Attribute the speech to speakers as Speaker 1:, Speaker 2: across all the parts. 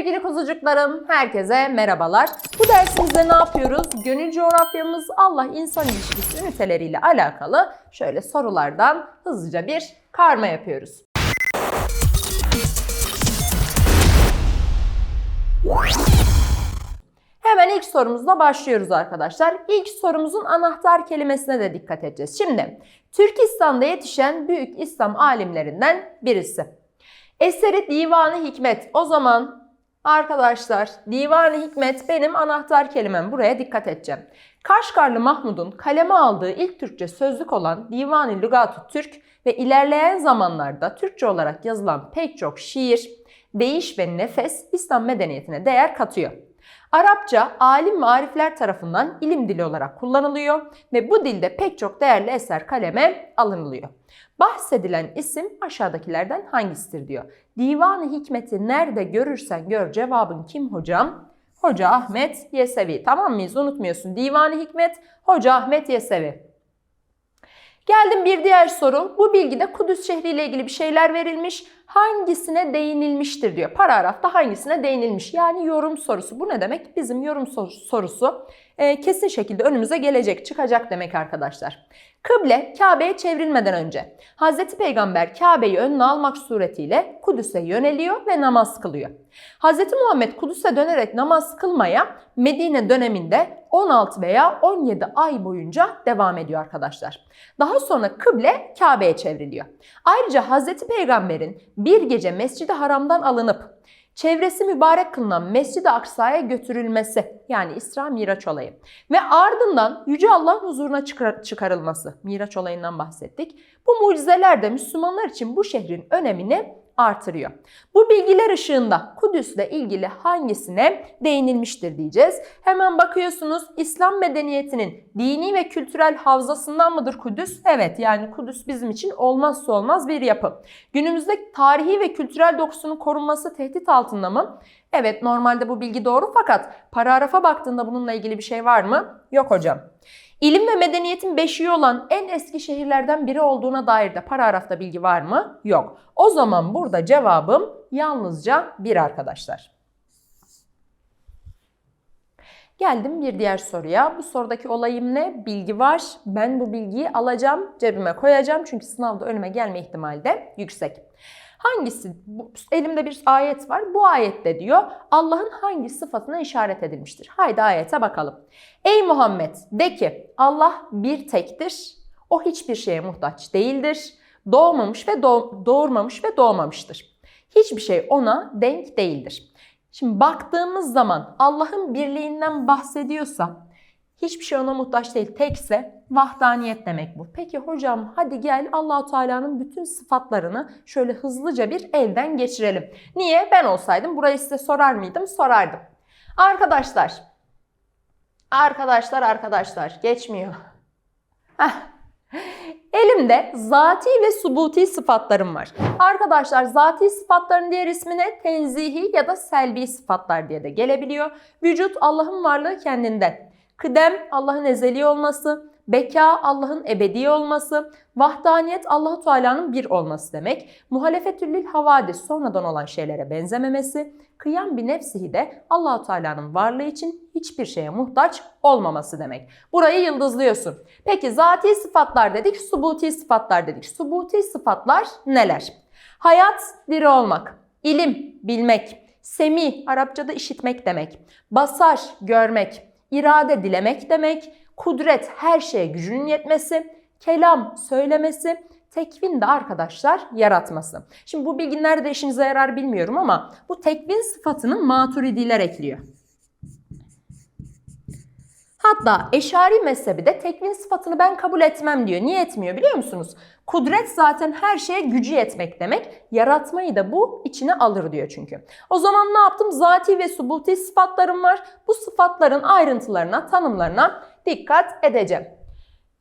Speaker 1: Sevgili kuzucuklarım, herkese merhabalar. Bu dersimizde ne yapıyoruz? Gönül coğrafyamız Allah-insan ilişkisi üniteleriyle alakalı şöyle sorulardan hızlıca bir karma yapıyoruz. Hemen ilk sorumuzla başlıyoruz arkadaşlar. İlk sorumuzun anahtar kelimesine de dikkat edeceğiz. Şimdi, Türkistan'da yetişen büyük İslam alimlerinden birisi. Eseri Divanı Hikmet. O zaman arkadaşlar Divanı Hikmet benim anahtar kelimem. Buraya dikkat edeceğim. Kaşgarlı Mahmud'un kaleme aldığı ilk Türkçe sözlük olan Divan-ı Lügat-ı Türk ve ilerleyen zamanlarda Türkçe olarak yazılan pek çok şiir, deyiş ve nefes İslam medeniyetine değer katıyor. Arapça alim ve arifler tarafından ilim dili olarak kullanılıyor ve bu dilde pek çok değerli eser kaleme alınılıyor. Bahsedilen isim aşağıdakilerden hangisidir diyor. Divan-ı Hikmet'i nerede görürsen gör cevabın kim hocam? Hoca Ahmet Yesevi. Tamam mıyız? Unutmuyorsun. Divan-ı Hikmet Hoca Ahmet Yesevi. Geldim bir diğer soru. Bu bilgide Kudüs şehriyle ilgili bir şeyler verilmiş. Hangisine değinilmiştir diyor. Paragrafta hangisine değinilmiş? Yani yorum sorusu. Bu ne demek? Bizim yorum sorusu e, kesin şekilde önümüze gelecek, çıkacak demek arkadaşlar. Kıble Kabe'ye çevrilmeden önce Hz. Peygamber Kabe'yi önüne almak suretiyle Kudüs'e yöneliyor ve namaz kılıyor. Hz. Muhammed Kudüs'e dönerek namaz kılmaya Medine döneminde 16 veya 17 ay boyunca devam ediyor arkadaşlar. Daha sonra kıble Kabe'ye çevriliyor. Ayrıca Hz. Peygamber'in bir gece Mescid-i Haram'dan alınıp çevresi mübarek kılınan Mescid-i Aksa'ya götürülmesi yani İsra Miraç olayı ve ardından Yüce Allah'ın huzuruna çıkarılması Miraç olayından bahsettik. Bu mucizeler de Müslümanlar için bu şehrin önemini artırıyor. Bu bilgiler ışığında Kudüs'le ilgili hangisine değinilmiştir diyeceğiz. Hemen bakıyorsunuz İslam medeniyetinin dini ve kültürel havzasından mıdır Kudüs? Evet yani Kudüs bizim için olmazsa olmaz bir yapı. Günümüzde tarihi ve kültürel dokusunun korunması tehdit altında mı? Evet normalde bu bilgi doğru fakat paragrafa baktığında bununla ilgili bir şey var mı? Yok hocam. İlim ve medeniyetin beşiği olan en eski şehirlerden biri olduğuna dair de paragrafta bilgi var mı? Yok. O zaman burada cevabım yalnızca bir arkadaşlar. Geldim bir diğer soruya. Bu sorudaki olayım ne? Bilgi var. Ben bu bilgiyi alacağım, cebime koyacağım. Çünkü sınavda önüme gelme ihtimali de yüksek. Hangisi? Bu, elimde bir ayet var. Bu ayette diyor Allah'ın hangi sıfatına işaret edilmiştir? Haydi ayete bakalım. Ey Muhammed de ki Allah bir tektir. O hiçbir şeye muhtaç değildir. Doğmamış ve doğ, doğurmamış ve doğmamıştır. Hiçbir şey ona denk değildir. Şimdi baktığımız zaman Allah'ın birliğinden bahsediyorsa hiçbir şey ona muhtaç değil. Tekse vahdaniyet demek bu. Peki hocam hadi gel Allahu Teala'nın bütün sıfatlarını şöyle hızlıca bir elden geçirelim. Niye? Ben olsaydım burayı size sorar mıydım? Sorardım. Arkadaşlar. Arkadaşlar arkadaşlar geçmiyor. Heh. Elimde zati ve subuti sıfatlarım var. Arkadaşlar zati sıfatların diğer ismine tenzihi ya da selbi sıfatlar diye de gelebiliyor. Vücut Allah'ın varlığı kendinden. Kıdem Allah'ın ezeli olması, beka Allah'ın ebedi olması, vahdaniyet Allahu Teala'nın bir olması demek. Muhalefetüllil havadis sonradan olan şeylere benzememesi, kıyam bir nefsihi de Allahu Teala'nın varlığı için hiçbir şeye muhtaç olmaması demek. Burayı yıldızlıyorsun. Peki zati sıfatlar dedik, subuti sıfatlar dedik. Subuti sıfatlar neler? Hayat diri olmak, ilim bilmek, semi Arapçada işitmek demek, basar görmek, irade dilemek demek, kudret her şeye gücünün yetmesi, kelam söylemesi, tekvin de arkadaşlar yaratması. Şimdi bu bilgi nerede işinize yarar bilmiyorum ama bu tekvin sıfatını maturidiler ekliyor. Hatta eşari mezhebi de tekvin sıfatını ben kabul etmem diyor. Niye etmiyor biliyor musunuz? Kudret zaten her şeye gücü yetmek demek. Yaratmayı da bu içine alır diyor çünkü. O zaman ne yaptım? Zati ve subuti sıfatlarım var. Bu sıfatların ayrıntılarına, tanımlarına dikkat edeceğim.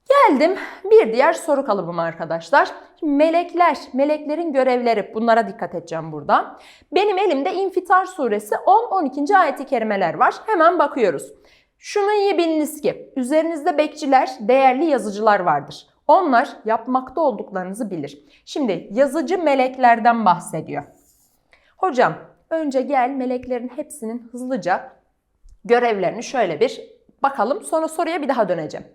Speaker 1: Geldim bir diğer soru kalıbıma arkadaşlar. melekler, meleklerin görevleri bunlara dikkat edeceğim burada. Benim elimde İnfitar suresi 10-12. ayeti kerimeler var. Hemen bakıyoruz. Şunu iyi biliniz ki üzerinizde bekçiler, değerli yazıcılar vardır. Onlar yapmakta olduklarınızı bilir. Şimdi yazıcı meleklerden bahsediyor. Hocam önce gel meleklerin hepsinin hızlıca görevlerini şöyle bir bakalım. Sonra soruya bir daha döneceğim.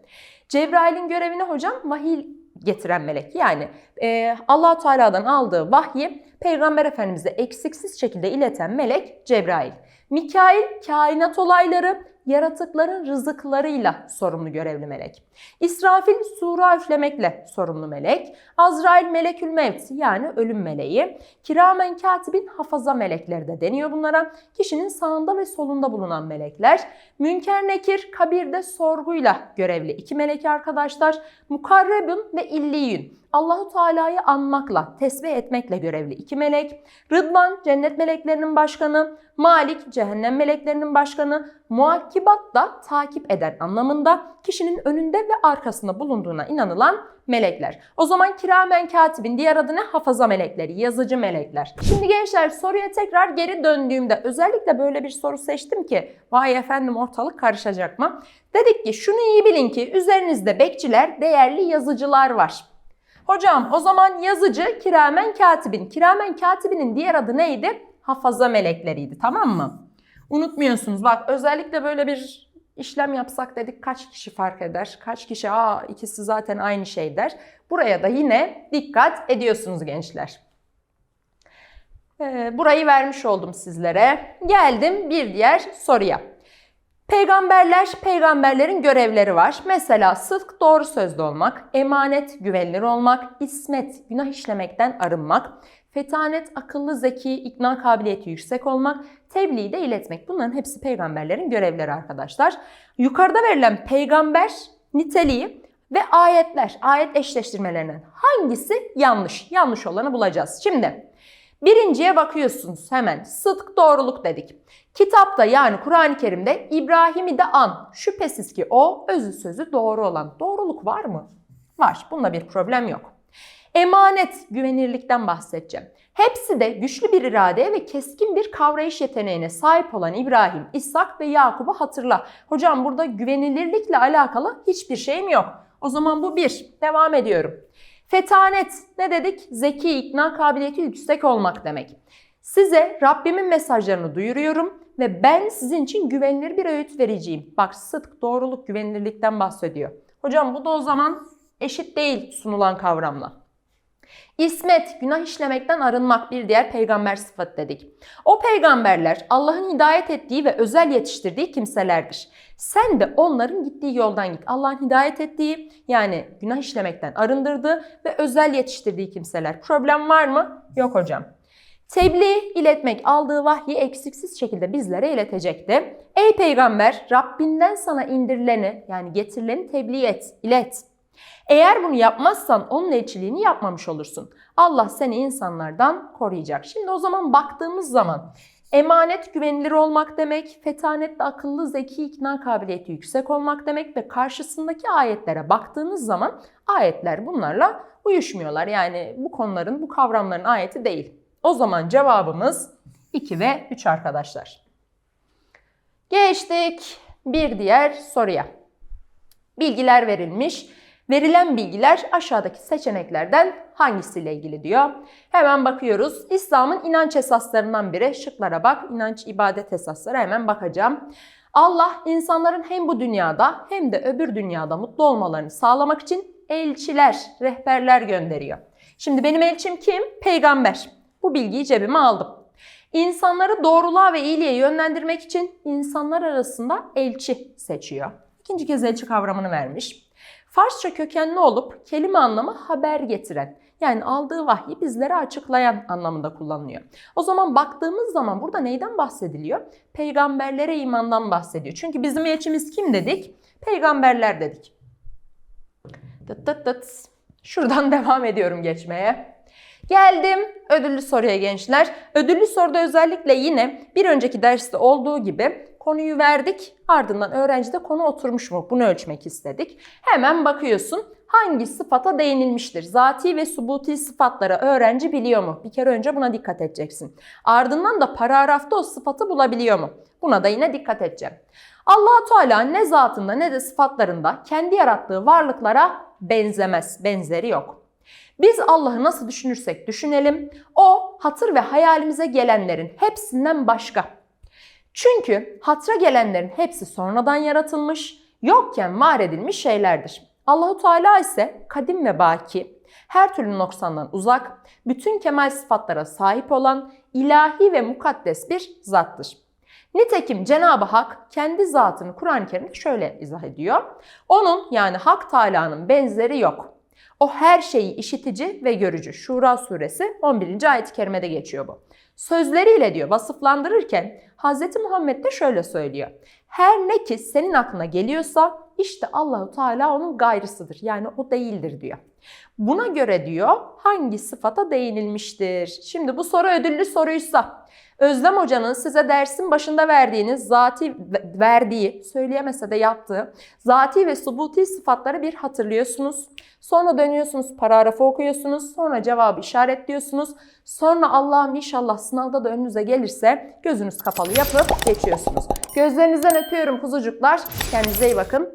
Speaker 1: Cebrail'in görevini hocam vahiy getiren melek. Yani e, allah Teala'dan aldığı vahyi Peygamber Efendimiz'e eksiksiz şekilde ileten melek Cebrail. Mikail kainat olayları, yaratıkların rızıklarıyla sorumlu görevli melek. İsrafil sura üflemekle sorumlu melek. Azrail melekül mevt yani ölüm meleği. Kiramen katibin hafaza melekleri de deniyor bunlara. Kişinin sağında ve solunda bulunan melekler. Münker nekir kabirde sorguyla görevli iki melek arkadaşlar. Mukarrebun ve illiyün Allahu Teala'yı anmakla, tesbih etmekle görevli iki melek. Rıdvan cennet meleklerinin başkanı, Malik cehennem meleklerinin başkanı, muakkibat da takip eden anlamında kişinin önünde ve arkasında bulunduğuna inanılan melekler. O zaman kiramen katibin diğer adı ne? Hafaza melekleri, yazıcı melekler. Şimdi gençler soruya tekrar geri döndüğümde özellikle böyle bir soru seçtim ki vay efendim ortalık karışacak mı? Dedik ki şunu iyi bilin ki üzerinizde bekçiler, değerli yazıcılar var. Hocam o zaman yazıcı kiramen katibin. Kiramen katibinin diğer adı neydi? Hafaza melekleriydi tamam mı? Unutmuyorsunuz bak özellikle böyle bir işlem yapsak dedik kaç kişi fark eder? Kaç kişi aa ikisi zaten aynı şey der. Buraya da yine dikkat ediyorsunuz gençler. Ee, burayı vermiş oldum sizlere. Geldim bir diğer soruya. Peygamberler, peygamberlerin görevleri var. Mesela sıdk doğru sözlü olmak, emanet güvenilir olmak, ismet günah işlemekten arınmak, fetanet akıllı, zeki, ikna kabiliyeti yüksek olmak, tebliği de iletmek. Bunların hepsi peygamberlerin görevleri arkadaşlar. Yukarıda verilen peygamber niteliği ve ayetler, ayet eşleştirmelerinden hangisi yanlış? Yanlış olanı bulacağız. Şimdi Birinciye bakıyorsunuz hemen. Sıdk doğruluk dedik. Kitapta yani Kur'an-ı Kerim'de İbrahim'i de an. Şüphesiz ki o özü sözü doğru olan. Doğruluk var mı? Var. Bunda bir problem yok. Emanet, güvenirlikten bahsedeceğim. Hepsi de güçlü bir iradeye ve keskin bir kavrayış yeteneğine sahip olan İbrahim, İshak ve Yakub'u hatırla. Hocam burada güvenilirlikle alakalı hiçbir şeyim yok. O zaman bu bir. Devam ediyorum. Fetanet ne dedik? Zeki, ikna kabiliyeti yüksek olmak demek. Size Rabbimin mesajlarını duyuruyorum ve ben sizin için güvenilir bir öğüt vereceğim. Bak sıdk, doğruluk, güvenilirlikten bahsediyor. Hocam bu da o zaman eşit değil sunulan kavramla. İsmet, günah işlemekten arınmak bir diğer peygamber sıfat dedik. O peygamberler Allah'ın hidayet ettiği ve özel yetiştirdiği kimselerdir. Sen de onların gittiği yoldan git. Allah'ın hidayet ettiği yani günah işlemekten arındırdığı ve özel yetiştirdiği kimseler. Problem var mı? Yok hocam. Tebliğ iletmek aldığı vahyi eksiksiz şekilde bizlere iletecekti. Ey peygamber Rabbinden sana indirileni yani getirileni tebliğ et, ilet. Eğer bunu yapmazsan onun elçiliğini yapmamış olursun. Allah seni insanlardan koruyacak. Şimdi o zaman baktığımız zaman emanet güvenilir olmak demek, fetanet de akıllı, zeki, ikna kabiliyeti yüksek olmak demek ve karşısındaki ayetlere baktığınız zaman ayetler bunlarla uyuşmuyorlar. Yani bu konuların, bu kavramların ayeti değil. O zaman cevabımız 2 ve 3 arkadaşlar. Geçtik bir diğer soruya. Bilgiler verilmiş. Verilen bilgiler aşağıdaki seçeneklerden hangisiyle ilgili diyor. Hemen bakıyoruz. İslam'ın inanç esaslarından biri. Şıklara bak. İnanç, ibadet esasları hemen bakacağım. Allah insanların hem bu dünyada hem de öbür dünyada mutlu olmalarını sağlamak için elçiler, rehberler gönderiyor. Şimdi benim elçim kim? Peygamber. Bu bilgiyi cebime aldım. İnsanları doğruluğa ve iyiliğe yönlendirmek için insanlar arasında elçi seçiyor. İkinci kez elçi kavramını vermiş. Farsça kökenli olup kelime anlamı haber getiren yani aldığı vahyi bizlere açıklayan anlamında kullanılıyor. O zaman baktığımız zaman burada neyden bahsediliyor? Peygamberlere imandan bahsediyor. Çünkü bizim elçimiz kim dedik? Peygamberler dedik. Tıt tıt tıt. Şuradan devam ediyorum geçmeye. Geldim ödüllü soruya gençler. Ödüllü soruda özellikle yine bir önceki derste olduğu gibi konuyu verdik. Ardından öğrencide konu oturmuş mu? Bunu ölçmek istedik. Hemen bakıyorsun hangi sıfata değinilmiştir? Zati ve subuti sıfatlara öğrenci biliyor mu? Bir kere önce buna dikkat edeceksin. Ardından da paragrafta o sıfatı bulabiliyor mu? Buna da yine dikkat edeceğim. allah Teala ne zatında ne de sıfatlarında kendi yarattığı varlıklara benzemez. Benzeri yok. Biz Allah'ı nasıl düşünürsek düşünelim, o hatır ve hayalimize gelenlerin hepsinden başka. Çünkü hatıra gelenlerin hepsi sonradan yaratılmış, yokken var edilmiş şeylerdir. Allahu Teala ise kadim ve baki, her türlü noksandan uzak, bütün kemal sıfatlara sahip olan ilahi ve mukaddes bir zattır. Nitekim Cenab-ı Hak kendi zatını Kur'an-ı Kerim'de şöyle izah ediyor. Onun yani Hak Teala'nın benzeri yok. O her şeyi işitici ve görücü. Şura suresi 11. ayet-i kerimede geçiyor bu. Sözleriyle diyor vasıflandırırken Hz. Muhammed de şöyle söylüyor. Her ne ki senin aklına geliyorsa işte Allahu Teala onun gayrısıdır. Yani o değildir diyor. Buna göre diyor hangi sıfata değinilmiştir? Şimdi bu soru ödüllü soruysa Özlem Hoca'nın size dersin başında verdiğiniz zati verdiği, söyleyemese de yaptığı zati ve subuti sıfatları bir hatırlıyorsunuz. Sonra dönüyorsunuz paragrafı okuyorsunuz. Sonra cevabı işaretliyorsunuz. Sonra Allah'ım inşallah sınavda da önünüze gelirse gözünüz kapalı yapıp geçiyorsunuz. Gözlerinizden öpüyorum kuzucuklar. Kendinize iyi bakın.